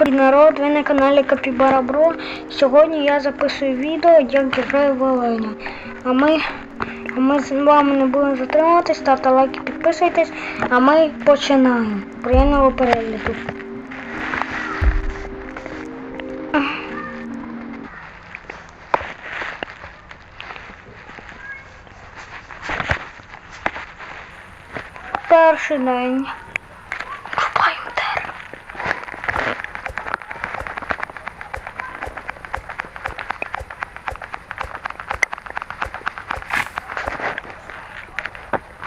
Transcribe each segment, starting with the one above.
привіт народ! Ви на каналі Капібара Бро. Сьогодні я записую відео, як граю в. А ми, а ми з вами не будемо затримуватись, ставте лайки, підписуйтесь, а ми починаємо. Приємного перегляду. Перший день.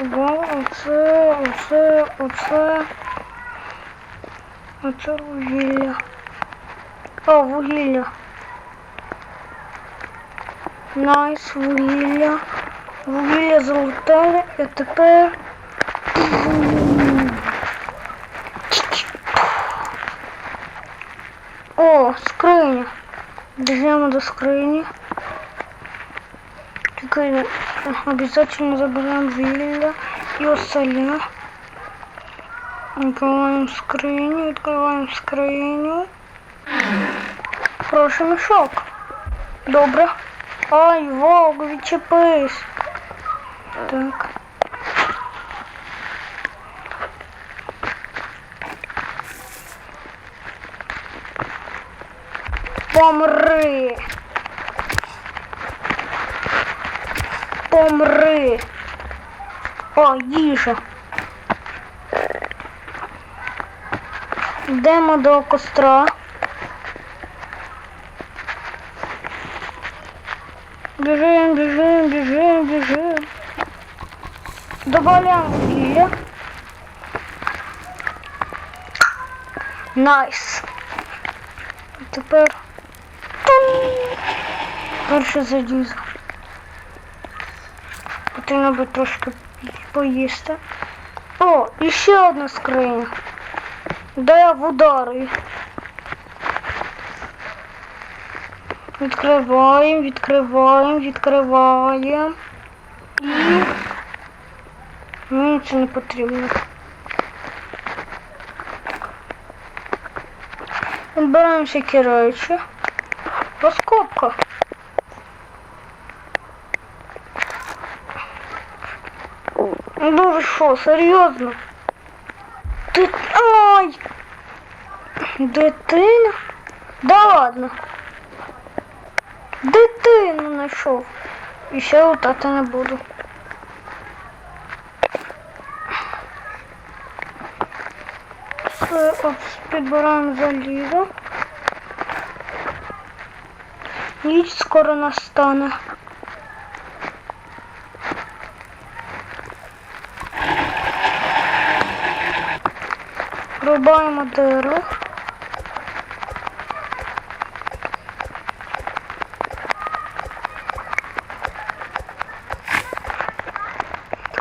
Бо оце, оце, оце. Оце вугілля. О, вугілля. Найс, вугілля. Вугілля золотили, і тепер. О, скриня. Біжимо до скрині. Тільки обязательно заберемо вілля і оселя. Відкриваємо скриню, відкриваємо скриню. Прошу мішок. Добре. Ай, вовк, відчепись. Так. Помри. Помри. О, їжа. Йдемо до костра. Біжим, біжим, біжим, біжим. Добавляємо вугілля. Найс. Тепер перше залізо. Потрібно би трошки поїсти. О, і одна скриня. Де я в ударі. Відкриваємо, відкриваємо, відкриваємо. І мені це не потрібно. Беремо всякі речі. Розкопка. Ну ви що, серйозно? Ти... Ай! Дитина? Да ладно. Дитину знайшов. І ще лутати не буду. Все, от підбираємо залізо. Ніч скоро настане. Рубаємо дерево.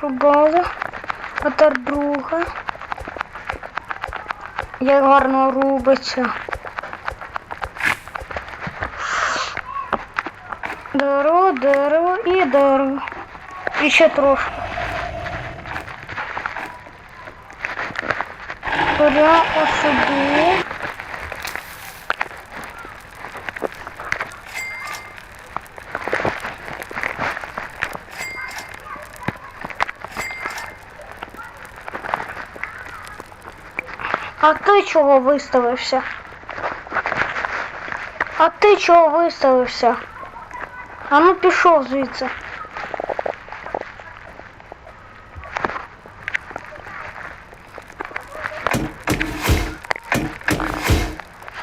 Рубали. А тепер друге. Як гарно рубиться. Дерево, дерево і дерево. І ще трошки. Прямо сюди. А ти чого виставився? А ти чого виставився? А ну пішов звідси.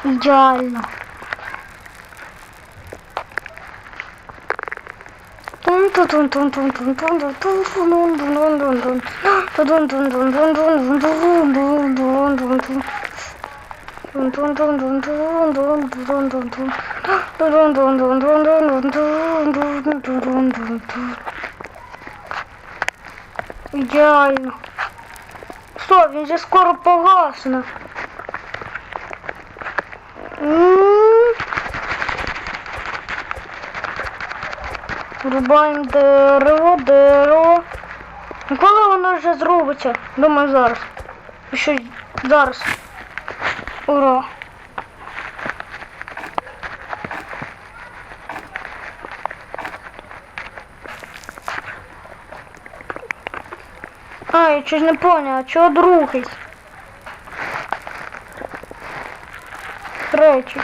Ідеально. Ідеально. Що, він скоро погасне. Рубаємо дерево, дерево. Коли воно вже зробиться? Думаю, зараз. Що зараз. Ура. А, я щось не поняла, чого другий? Третій.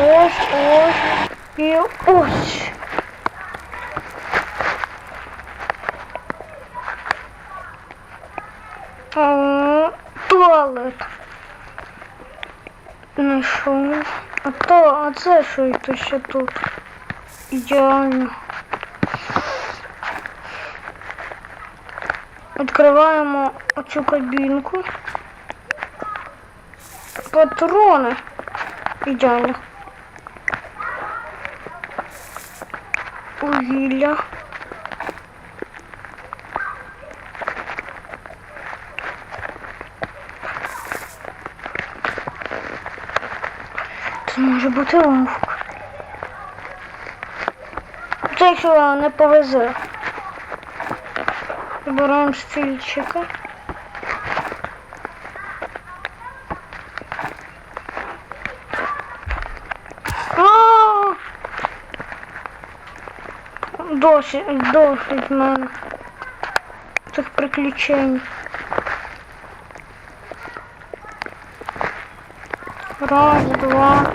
Ось, ось і ось. Туалет. Ну? А то, а це що це ще тут? Ідеально. Відкриваємо оцю кабінку. Патрони. Ідеально. Вугілля. Це може бути ловко. Це якщо не повезе. Вибираємо стільчика. А! Досить, досить мене. Цих приключень. Раз, два.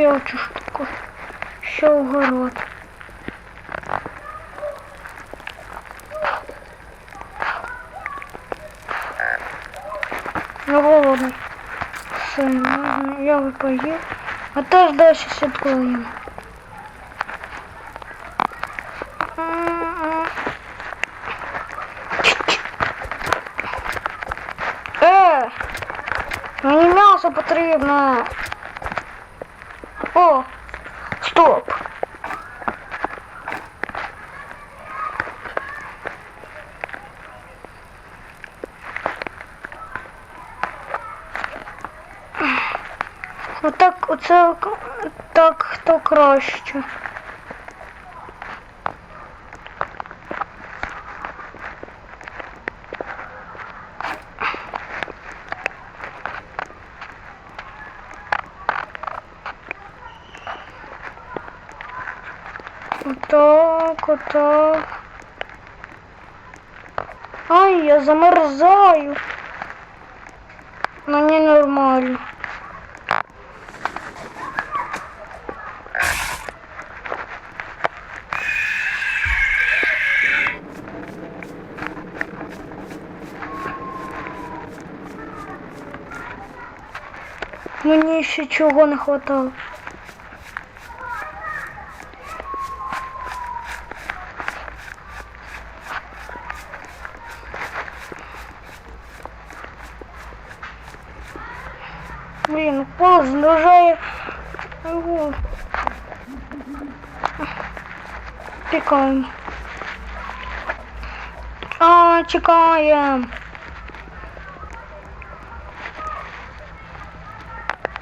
ще оцю штуку. Ще огород. Ну голодний. Все, можна. Я випаю. А теж далі слідкуємо. Е! Мені м'ясо потрібно. О! Стоп! Отак, оце так хто краще. Отак, отак. Ай, я замерзаю. Мені нормально. Мені ще чого не хватало. Блін, пол здражає. Ого. Тікаємо. А, чекаємо.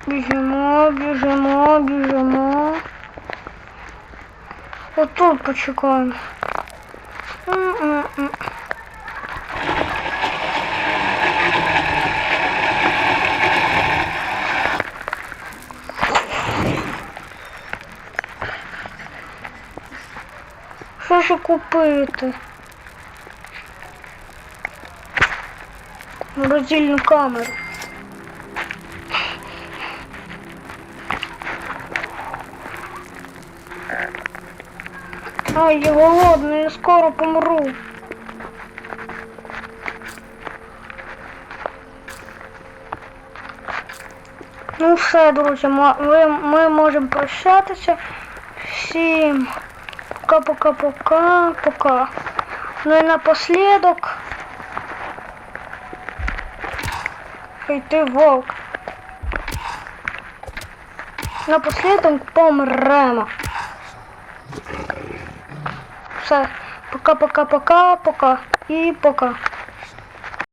Біжимо, біжимо, біжимо. Отут почекаємо. Що ж купити? Роздільну камеру. Ай, я голодний, я скоро помру. Ну все, друзі, ви, ми можемо прощатися. Всім пока-пока-пока, пока. Ну і напослідок Хай ти вовк. Напослідок помремо. Все. Пока-пока-пока-пока. І пока.